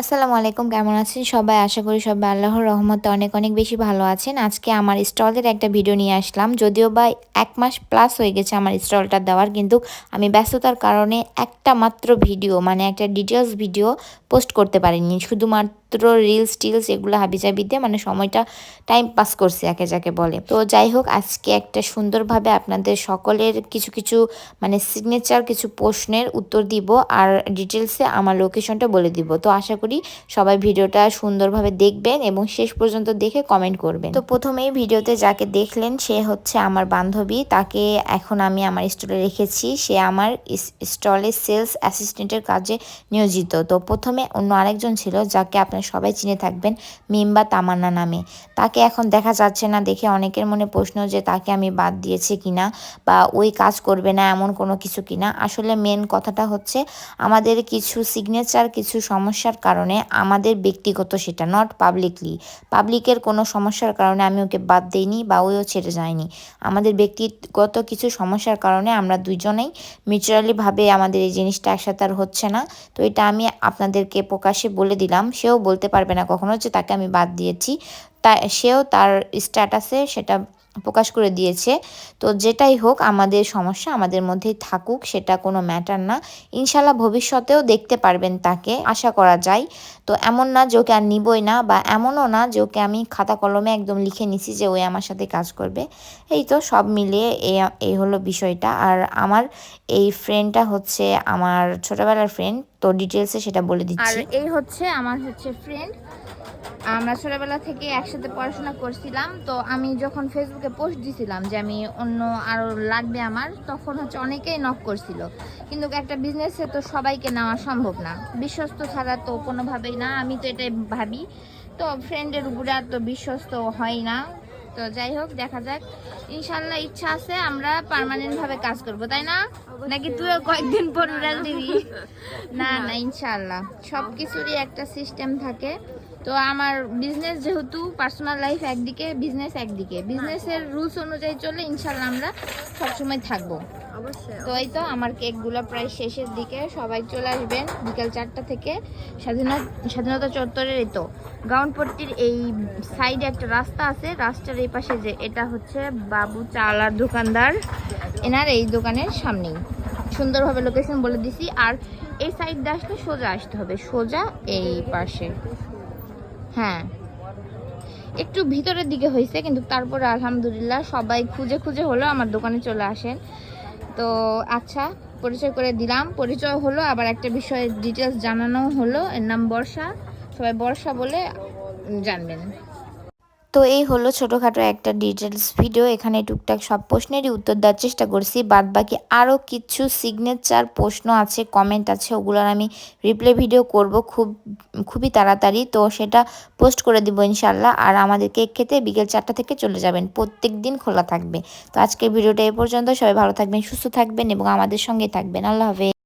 আসসালামু আলাইকুম, কেমন আছেন সবাই? আশা করি সবাই আল্লাহর রহমতে অনেক অনেক বেশি ভালো আছেন। আজকে আমার স্টলের একটা ভিডিও নিয়ে আসলাম। যদিও বা এক মাস প্লাস হয়ে গেছে আমার স্টলটা দেওয়ার, কিন্তু আমি ব্যস্ততার কারণে একটা মাত্র ভিডিও মানে একটা ডিটেলস ভিডিও পোস্ট করতে পারিনি। শুধুমাত্র রিলস টিলস এগুলো হাবিজাবিতে মানে সময়টা টাইম পাস করছে একে যাকে বলে। তো যাই হোক, আজকে একটা সুন্দরভাবে আপনাদের সকলের কিছু কিছু মানে সিগনেচার কিছু প্রশ্নের উত্তর দিব আর ডিটেলসে আমার লোকেশনটা বলে দিব। তো আশা করি সবাই ভিডিওটা সুন্দরভাবে দেখবেন এবং শেষ পর্যন্ত দেখে কমেন্ট করবেন। তো প্রথমেই ভিডিওতে যাকে দেখলেন, সে হচ্ছে আমার বান্ধবী। তাকে এখন আমি আমার স্টলে রেখেছি। সে আমার স্টলে সেলস অ্যাসিস্ট্যান্টের কাজে নিয়োজিত। তো প্রথমে অন্য আরেকজন ছিল যাকে আপনারা সবাই চিনে থাকবেন মিম্বা তামান্না নামে। তাকে এখন দেখা যাচ্ছে না দেখে অনেকের মনে প্রশ্ন যে তাকে আমি বাদ দিয়েছি কিনা বা ওই কাজ করবে না এমন কোনো কিছু কিনা। আসলে মেন কথাটা হচ্ছে আমাদের কিছু সিগনেচার কিছু সমস্যার কারণে আমাদের ব্যক্তিগত সেটা নট পাবলিকলি পাবলিকের কোনো সমস্যার কারণে আমি ওকে বাদ দিইনি বা ওইও ছেড়ে যায়নি। আমাদের ব্যক্তিগত কিছু সমস্যার কারণে আমরা দুজনেই মিউচুয়ালিভাবে আমাদের এই জিনিসটা একসাথে আর হচ্ছে না। তো এটা আমি আপনাদেরকে প্রকাশ্যে বলে দিলাম, সেও বলতে পারবে না কখনো যে তাকে আমি বাদ দিয়েছি। তা সেও তার স্ট্যাটাসে সেটা প্রকাশ করে দিয়েছে। তো যেটাই হোক, আমাদের সমস্যা আমাদের মধ্যেই থাকুক, সেটা কোনো ম্যাটার না। ইনশাল্লাহ ভবিষ্যতেও দেখতে পারবেন তাকে, আশা করা যায়। তো এমন না যে ওকে আর নিবই না, বা এমনও না যে ওকে আমি খাতা কলমে একদম লিখে নিছি যে ওই আমার সাথে কাজ করবে। এই তো সব মিলিয়ে এই হলো বিষয়টা। আর আমার এই ফ্রেন্ডটা হচ্ছে আমার ছোটবেলার ফ্রেন্ড তো ডিটেলসে সেটা বলে দিচ্ছি। আর এই হচ্ছে আমার হচ্ছে ফ্রেন্ড আমরা ছোটবেলা থেকে একসাথে পড়াশোনা করছিলাম, তো আমি যখন ফেসবুকে পোস্ট দিছিলাম যে আমি অন্য আরও লাগবে আমার, তখন হচ্ছে অনেকেই নক করছিল। কিন্তু একটা বিজনেসে তো সবাইকে নেওয়া সম্ভব না। বিশ্বস্ত ছাড়া তো কোনোভাবেই না, আমি তো এটাই ভাবি। তো ফ্রেন্ডের উপরে আর তো বিশ্বস্ত হয় না। তো যাই হোক, দেখা যাক। ইনশাল্লাহ ইচ্ছা আছে আমরা পার্মানেন্ট ভাবে কাজ করব তাই না? নাকি তুইও কয়েকদিন পর উড়াল দিবি? না না ইনশাল্লাহ সব কিছুরই একটা সিস্টেম থাকে। তো আমার বিজনেস যেহেতু পার্সোনাল লাইফ একদিকে বিজনেস একদিকে। বিজনেসের রুলস অনুযায়ী চলে ইনশাল্লাহ আমরা সবসময় থাকব। তো এই তো আমার কেকগুলো প্রায় শেষের দিকে সবাই চলে আসবেন বিকাল চারটা থেকে। স্বাধীনতা স্বাধীনতা চত্বরের এই তো গাউনপট্টির এই সাইডে একটা রাস্তা আছে রাস্তার এই পাশে যে এটা হচ্ছে বাবু চালার দোকানদার। এনার এই দোকানের সামনেই। সুন্দরভাবে লোকেশন বলে দিছি। আর এই সাইড দিয়ে আসলে সোজা আসতে হবে। সোজা এই পাশে। হ্যাঁ। একটু ভিতরের দিকে হয়েছে, কিন্তু তারপরে আলহামদুলিল্লাহ সবাই খুঁজে খুঁজে হলো আমার দোকানে চলে আসেন। তো আচ্ছা পরিচয় করে দিলাম। পরিচয় হলো, আবার একটা বিষয়ে ডিটেলস জানানো হলো। এর নাম বর্ষা। সবাই বর্ষা বলে জানবেন। তো এই হলো ছোটোখাটো একটা ডিটেলস ভিডিও এখানে টুকটাক সব প্রশ্নেরই উত্তর দেওয়ার চেষ্টা করছি। বাদ বাকি আরও কিছু সিগনেচার প্রশ্ন আছে কমেন্ট আছে, ওগুলোর আমি রিপ্লে ভিডিও করব খুব, খুবই তাড়াতাড়ি। তো সেটা পোস্ট করে দিব ইনশাল্লাহ। আর আমাদের কেক খেতে বিকেল চারটা থেকে চলে যাবেন। প্রত্যেক দিন খোলা থাকবে। তো আজকের ভিডিওটা এ পর্যন্ত। সবাই ভালো থাকবেন, সুস্থ থাকবেন এবং আমাদের সঙ্গে থাকবেন। আল্লাহ হাফেজ।